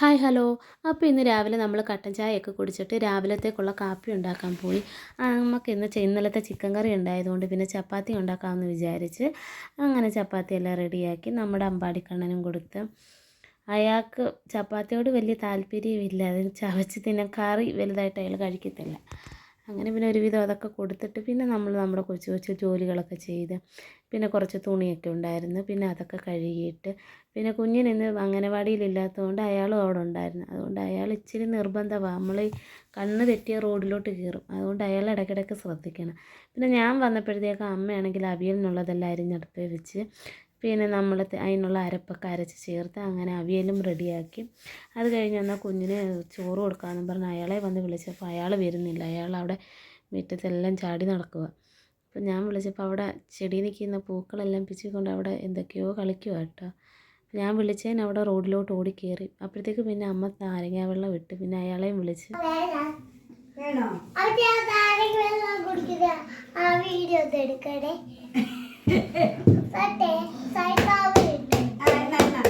Hi hello. അപ്പോൾ ഇന്ന് രാവിലെ നമ്മൾ കട്ടൻ ചായയൊക്കെ കുടിച്ചിട്ട് രാവിലത്തേക്കുള്ള കാപ്പി ഉണ്ടാക്കാൻ പോയി. നമുക്ക് ഇന്ന് ഇന്നലത്തെ ചിക്കൻ കറി ഉണ്ടായതുകൊണ്ട് പിന്നെ ചപ്പാത്തി ഉണ്ടാക്കാമെന്ന് വിചാരിച്ച് അങ്ങനെ ചപ്പാത്തി എല്ലാം റെഡിയാക്കി നമ്മുടെ അമ്പാടിക്കണ്ണനും കൊടുത്ത് അയാൾക്ക് ചപ്പാത്തിയോട് വലിയ താല്പര്യമില്ല. അതിന് ചവച്ച് തിന്നെ കറി വലുതായിട്ട് അയാൾ കഴിക്കത്തില്ല. അങ്ങനെ പിന്നെ ഒരുവിധം അതൊക്കെ കൊടുത്തിട്ട് പിന്നെ നമ്മൾ നമ്മുടെ കൊച്ചു കൊച്ചു ജോലികളൊക്കെ ചെയ്ത് പിന്നെ കുറച്ച് തുണിയൊക്കെ ഉണ്ടായിരുന്നു. പിന്നെ അതൊക്കെ കഴുകിയിട്ട് പിന്നെ കുഞ്ഞിന് ഇന്ന് അംഗനവാടിയിലില്ലാത്തതുകൊണ്ട് അയാളും അവിടെ ഉണ്ടായിരുന്നു. അതുകൊണ്ട് അയാൾ ഇച്ചിരി നിർബന്ധമാണ് നമ്മൾ കണ്ണ് തെറ്റിയ റോഡിലോട്ട് കയറും. അതുകൊണ്ട് അയാൾ ഇടയ്ക്കിടയ്ക്ക് ശ്രദ്ധിക്കണം. പിന്നെ ഞാൻ വന്നപ്പോഴത്തേക്ക് അമ്മയാണെങ്കിൽ അവിയലിനുള്ളതെല്ലാം അരിഞ്ഞടുപ്പേ വെച്ച് പിന്നെ നമ്മൾ അതിനുള്ള അരപ്പൊക്കെ അരച്ച് ചേർത്ത് അങ്ങനെ അവിയലും റെഡിയാക്കി. അത് കഴിഞ്ഞ് വന്നാൽ കുഞ്ഞിന് ചോറ് കൊടുക്കാമെന്ന് പറഞ്ഞ് അയാളെ വന്ന് വിളിച്ചപ്പോൾ അയാൾ വരുന്നില്ല. അയാൾ അവിടെ മുറ്റത്തെല്ലാം ചാടി നടക്കുക അപ്പം ഞാൻ വിളിച്ചപ്പോൾ അവിടെ ചെടി നിൽക്കുന്ന പൂക്കളെല്ലാം പിച്ചിക്കൊണ്ട് അവിടെ എന്തൊക്കെയോ കളിക്കുക കേട്ടോ. ഞാൻ വിളിച്ചതിന് അവിടെ റോഡിലോട്ട് ഓടി കയറി അപ്പോഴത്തേക്ക് പിന്നെ അമ്മ നാരങ്ങാ വെള്ളം ഇട്ട് പിന്നെ അയാളെയും വിളിച്ച്. വേണോ? അവിടെ ആ നാരങ്ങ വെള്ളം കുടിക്കുന്ന ആ വീഡിയോ ഒന്ന് എടുക്കണേ സട്ടേ സൈക്കാവ് ഇട്ട് ആ, എന്നാ, എന്നാ.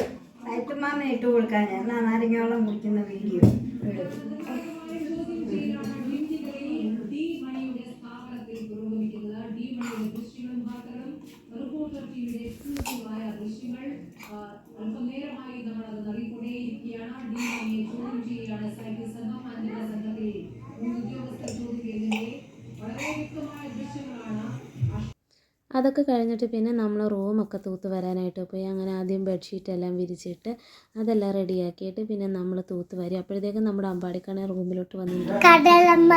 സൈറ്റുമാമ ഇട്ട് കൊടുക്കാൻ എന്നാ നാരങ്ങാവെള്ളം കുടിക്കുന്ന വീഡിയോ അതൊക്കെ കഴിഞ്ഞിട്ട് പിന്നെ നമ്മൾ റൂമൊക്കെ തൂത്ത് വരാനായിട്ട് പോയി. അങ്ങനെ ആദ്യം ബെഡ്ഷീറ്റ് എല്ലാം വിരിച്ചിട്ട് അതെല്ലാം റെഡിയാക്കിയിട്ട് പിന്നെ നമ്മൾ തൂത്ത് വരും. അപ്പോഴത്തേക്കും നമ്മുടെ അമ്പാടിക്കണ റൂമിലോട്ട് വന്നിട്ട് കടലമ്മ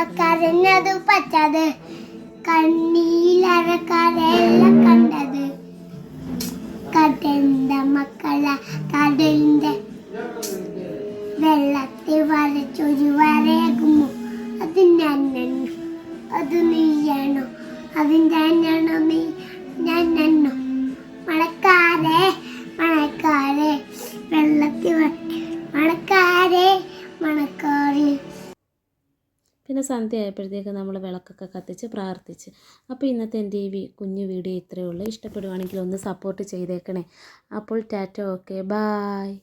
വരച്ചൊരു വരയാകുമോ അത് ഞാൻ അത് നീയാണോ? അതിന്റെ അന്നാണോ നീ? പിന്നെ സന്ധ്യ ആയപ്പോഴത്തേക്ക് നമ്മൾ വിളക്കൊക്കെ കത്തിച്ച് പ്രാർത്ഥിച്ച്. അപ്പോൾ ഇന്നത്തെ എന്റെ ഈ കുഞ്ഞു വീഡിയോ ഇത്രയേ ഉള്ളൂ. ഇഷ്ടപ്പെടുവാണെങ്കിൽ ഒന്ന് സപ്പോർട്ട് ചെയ്തേക്കണേ. അപ്പോൾ ടാറ്റ ഓക്കെ ബായ്